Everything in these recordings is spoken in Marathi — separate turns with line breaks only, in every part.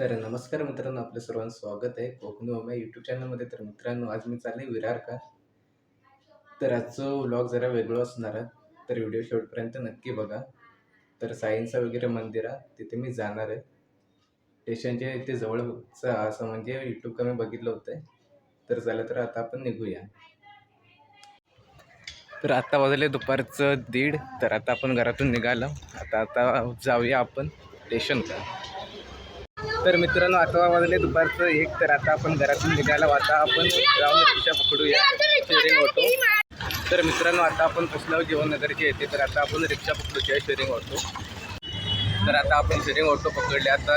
तर नमस्कार मित्रांनो आपलं सर्वांचं स्वागत आहे. कोकणी ओम्या यूट्यूब चॅनलमध्ये तर मित्रांनो आज मी चालले विरार का? तर आजचं व्लॉग जरा वेगळं असणार आहे. तर व्हिडिओ शेवटपर्यंत नक्की बघा. तर साईंचा वगैरे मंदिर आहे. तिथे मी जाणार आहे. स्टेशनच्या इथे जवळचं असं म्हणजे यूट्यूब का मी बघितलं होतं. तर झालं तर आता आपण निघूया. तर आता वाजले दुपारचं दीड. तर आता आपण घरातून निघालो. आता आता जाऊया आपण स्टेशन का तर मित्रांनो आता वाजले दुपारचं एक तर आता आपण घरातून निघायला आता आपण जाऊन रिक्षा पकडूया. शेअरिंग ऑटो तर मित्रांनो आता आपण पोचलो जेवण नगरचे येते तर आता आपण रिक्षा पकडूया शेअरिंग ऑटो तर आता आपण शेअरिंग ऑटो पकडले आता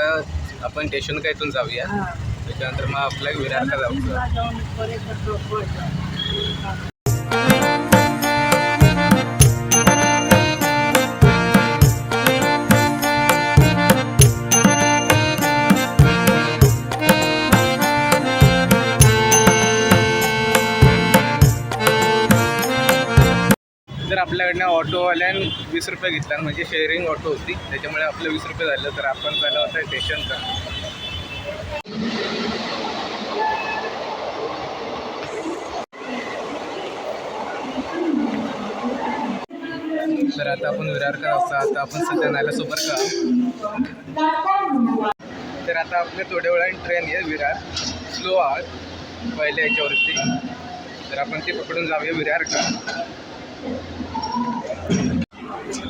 आपण स्टेशन का इथून जाऊया त्याच्यानंतर मग आपल्या विरारला जाऊया. तर आपल्याकडनं ऑटोवाल्यान वीस रुपये घेतला म्हणजे शेअरिंग ऑटो होती त्याच्यामुळे आपलं वीस रुपये झालं तर आपण झालं होतं स्टेशनचा तर आता आपण विरार का असता आता आपण सध्या नाला सुपर का? तर आता आपल्या थोड्या वेळाने ट्रेन आहे विरार. स्लो आहात पहिल्या याच्यावरती. तर आपण ते पकडून जाऊया विरार का?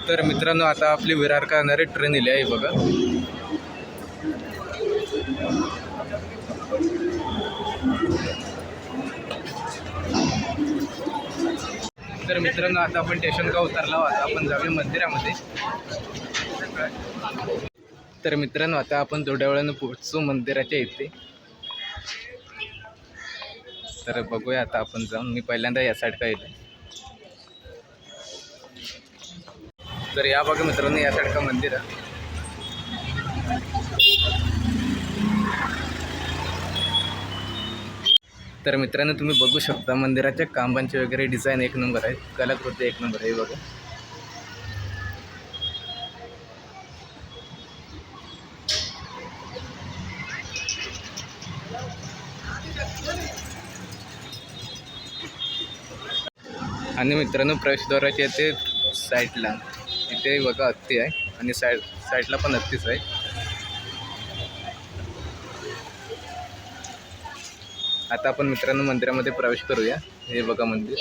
तर मित्रांनो आता आपली विरार करणारी ट्रेन इली आहे बघा. तर मित्रांनो आता आपण स्टेशन का उतरला आता आपण जाऊया मंदिरामध्ये. तर मित्रांनो आता आपण थोड्या वेळानं पोहोचू मंदिराच्या इथे. तर बघूया आता आपण जाऊन. मी पहिल्यांदा या साईड का येतो तर या बघा मित्रांनो या साईड का मंदिर आहे. तर मित्रांनो तुम्ही बघू शकता मंदिराच्या कांबांचे वगैरे डिझाईन एक नंबर आहे. कलाकृती एक नंबर आहे बघा. आणि मित्रांनो प्रवेशद्वाराच्या ते साईडला तिथे बघा हत्ती आहे आणि साईड साईडला पण हत्तीच आहे. आता आपण मित्रांनो मंदिरामध्ये प्रवेश करूया. हे बघा मंदिर.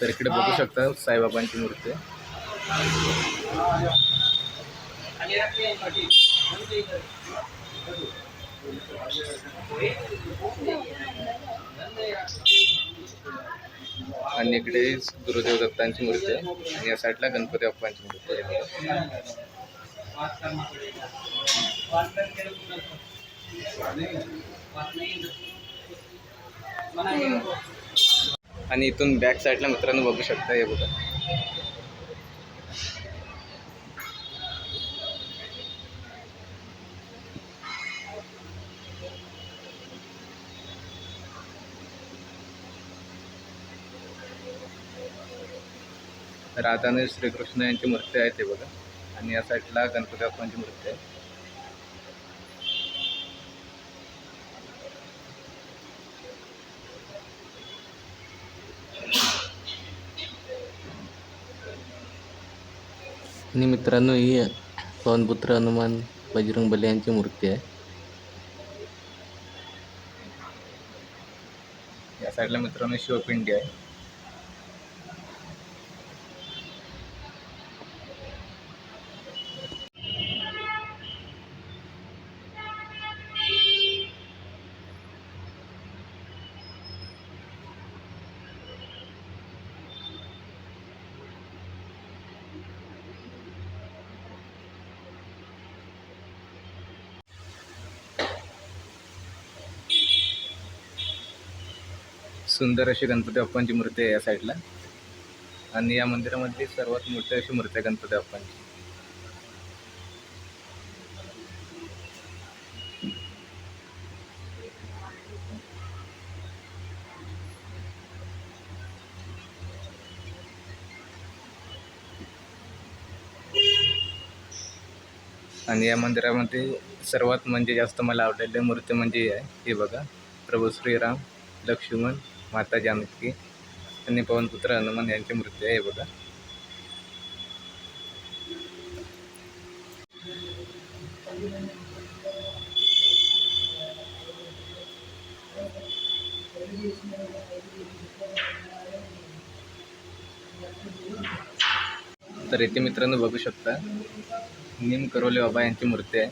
तर इकडे बघू शकता साईबाबांची मूर्ती आहे. आणि इकडे गुरुदेव दत्तांची मूर्ती आहे. आणि या साईडला गणपती बाप्पांची मूर्ती आहे. आणि इथून बॅक साईडला मित्रांनो बघू शकता हे बघा. राधा आणि श्रीकृष्ण यांची मूर्ती आहे ते बघा. आणि या साईडला गणपती बाप्पांची मूर्ती आहे. आणि मित्रांनो ही पवनपुत्र हनुमान बजरंग बली यांची मूर्ती आहे. या साईडला मित्रांनो शिवपिंडी आहे. सुंदर अशी गणपती बाप्पांची मूर्ती आहे या साईडला. आणि या मंदिरामधली सर्वात मोठी अशी मूर्ती आहे गणपती बाप्पांची. आणि या मंदिरामध्ये सर्वात म्हणजे जास्त मला आवडलेली मूर्ती म्हणजे आहे. हे बघा प्रभू श्रीराम लक्ष्मण माता जानकी आणि पवनपुत्र हनुमान यांची मूर्ती आहे बघा. तर इथे मित्रांनो बघू शकता निम करोले बाबा यांची मूर्ती आहे.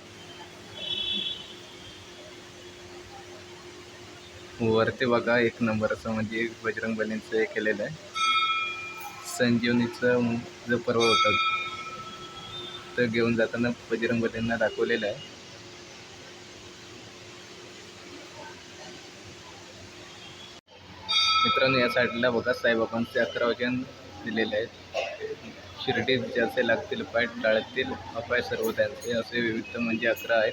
वरती बघा एक नंबरचं म्हणजे बजरंग बलींचं हे केलेलं आहे. संजीवनीचं जो पर्व होता तर घेऊन जाताना बजरंग बलींना दाखवलेलं आहे. मित्रांनो या साईडला बघा साईबाबांचे अकरा वचन दिलेले आहेत. शिर्डीत ज्याचे लागतील पाठ टाळतील अपाय सर्व त्यांचे असे विविध म्हणजे अकरा आहेत.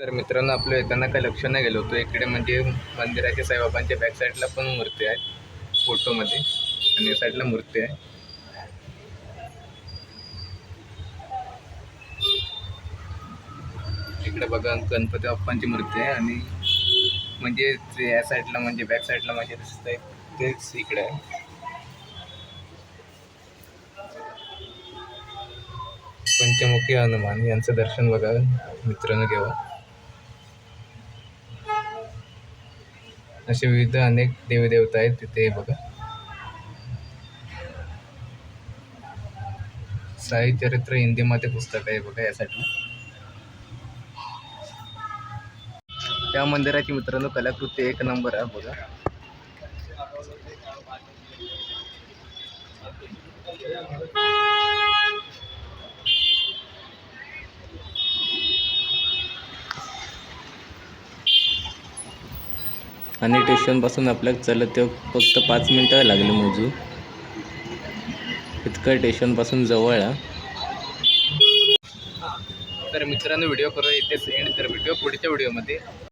तर मित्रांनो आपलं येताना काही लक्ष नाही गेलो होतो. इकडे म्हणजे मंदिराच्या साईबाबांच्या बॅक साईडला पण मूर्ती आहेत फोटोमध्ये आणि या साईडला मूर्ती आहे. इकडे बघा गणपती बाप्पांची मूर्ती आहे आणि म्हणजे या साईडला म्हणजे बॅक साईडला म्हणजे दिसत आहे तेच इकडे आहे. पंचमुखी हनुमान यांचं दर्शन बघा मित्रांनो घेऊ असे विविध अनेक देवदेवता आहेत तिथे बघा. साई चरित्र हिंदीमध्ये पुस्तक आहे बघा यासाठी. त्या मंदिराची मित्रांनो कलाकृती एक नंबर आहे बघा. आणि स्टेशनपासून आपल्याला चालत ते फक्त पाच मिनटं लागले मोजू. इतकं स्टेशनपासून जवळ आहे. तर मित्रांनो व्हिडिओ करू इथेच एंड तर व्हिडिओ पुढच्या व्हिडिओमध्ये.